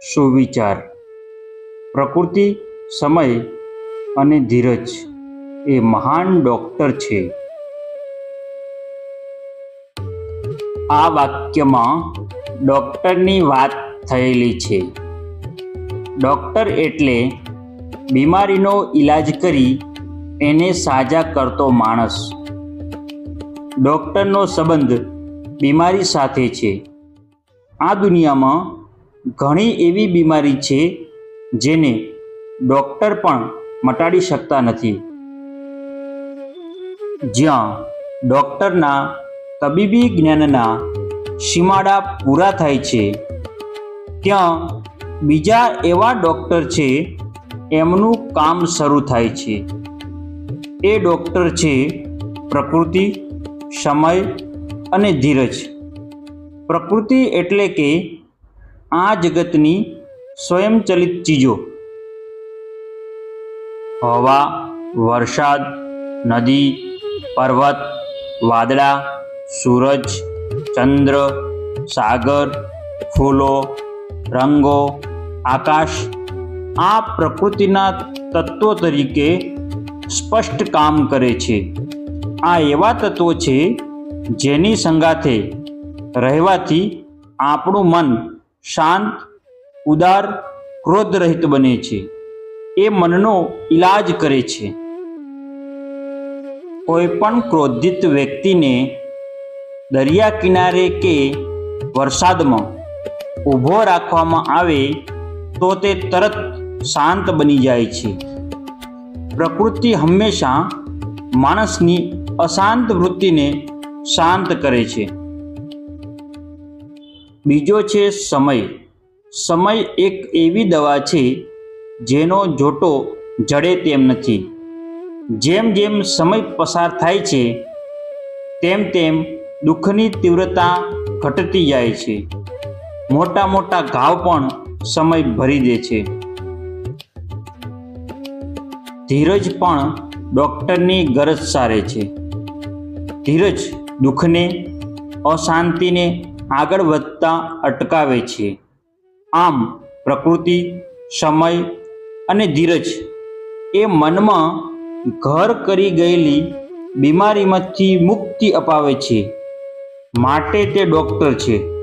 સુવિચાર. પ્રકૃતિ, સમય અને ધીરજ એ મહાન ડૉક્ટર છે. આ વાક્યમાં ડૉક્ટરની વાત થયેલી છે. ડૉક્ટર એટલે બીમારીનો ઈલાજ કરી એને સાજા કરતો માણસ. ડૉક્ટરનો સંબંધ બીમારી સાથે છે. આ દુનિયામાં ઘણી એવી બીમારી છે જેને ડૉક્ટર પણ મટાડી શકતા નથી. જ્યાં ડૉક્ટરના તબીબી જ્ઞાનના સીમાડા પૂરા થાય છે, ત્યાં બીજા એવા ડૉક્ટર છે એમનું કામ શરૂ થાય છે. એ ડૉક્ટર છે પ્રકૃતિ, સમય અને ધીરજ. પ્રકૃતિ એટલે કે આ જગતની સ્વયંચલિત ચીજો. હવા, વરસાદ, નદી, પર્વત, વાદળા, સૂરજ, ચંદ્ર, સાગર, ફૂલો, રંગો, આકાશ, આ પ્રકૃતિના તત્વો તરીકે સ્પષ્ટ કામ કરે છે. આ એવા તત્વો છે જેની સંગાથે રહેવાથી આપણું મન શાંત, ઉદાર, ક્રોધરહિત બને છે. એ મનનો ઈલાજ કરે છે. કોઈ પણ ક્રોધિત વ્યક્તિને દરિયા કિનારે કે વરસાદમાં ઊભો રાખવામાં આવે તો તે તરત શાંત બની જાય છે. પ્રકૃતિ હંમેશા માણસની અશાંત વૃત્તિને શાંત કરે છે. બીજો છે સમય. સમય એક એવી દવા છે જેનો જોટો જડે તેમ નથી. જેમ જેમ સમય પસાર થાય છે, તેમ તેમ દુઃખની તીવ્રતા ઘટતી જાય છે. મોટા મોટા ઘાવ પણ સમય ભરી દે છે. ધીરજ પણ ડૉક્ટરની ગરજ સારે છે. ધીરજ દુઃખને, અશાંતિને આગળ વધતા અટકાવે છે. આમ પ્રકૃતિ, સમય અને ધીરજ એ મનમાં ઘર કરી ગયેલી બીમારીમાંથી મુક્તિ અપાવે છે. માટે તે ડૉક્ટર છે.